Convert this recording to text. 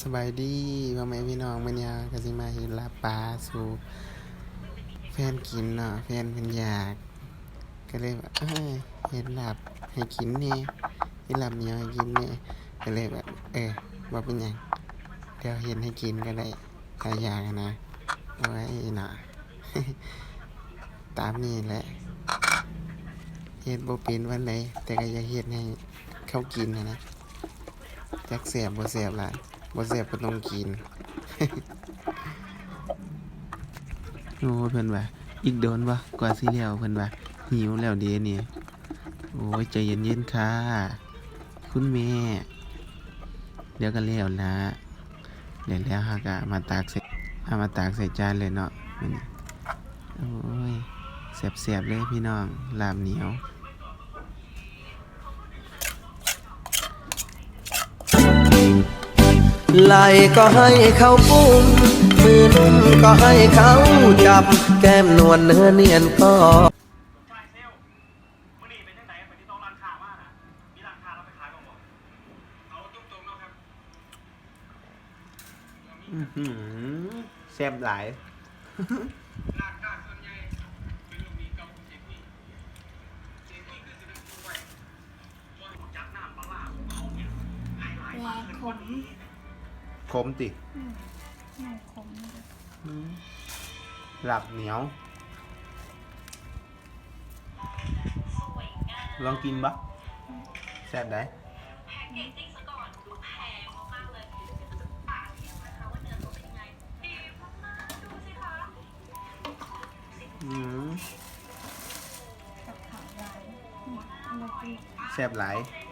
สบายดีพ่อแม่พี่น้องมันยากสิมาเห็นลาบปลาสู่แฟนกินเนาะแฟนเป็นอยาก ก็เลยว่าเห็นหลาบให้กินเนี่ยเห็นหลาบเนียให้กินเนี่ยก็เลยแบบเออว่าเป็นหยังเดี๋ยวเห็นให้กินก็ได้ถ้าอยากนะเอาไว้หน่ะตามนี้แหละเฮ็ดบ่เป็นวันไหนแต่ก็อยากเฮ็ดให้เขากินนะนะจักเสียบบ่เสียบล่ะ บ่เสียบก็ต้องกินโอ้เพิ่นว่าอีกโดนบ่กว่าสิแล้วเพิ่นว่าหิวแล้วเด้นี่โอ้ยใจเย็นๆค่ะ คุณแม่ เดี๋ยวก็แล้วละเดี๋ยวแล้วฮาก็มาตากใส่เอามาตากใส่จานเลยเนาะมื้อนี้โอ้ยแซ่บๆเลยพี่น้องลาบเหนียว ไหลก็ให้เขาปุ้มมือนุ่มก็ให้เขาจับ แก้มนวลเนื้อเนียนก็ชายเซลลมื่อนี้เป็นยังไงไปที่โต๊ะร้านค้ามากนะมีร้านค้าเราไปขายบ้างบ่เอาตรงๆเนาะครับอื้อหือแซ่บหลายร้านค้าส่วนใหญ่เป็นลูกมีเก่าเจ็ดนี่เจ็ดนี่คือจะเป็นด้วยตัวจักน้ำปลาร้าของเขาเนี่ ขึ้นขกว่ามนี้ขมติหนูขมเลยหลับเหนียว ลองกินบะแซ่บได้อืมกับขาวดาวนี่มันเป็นแซ่บหลายอ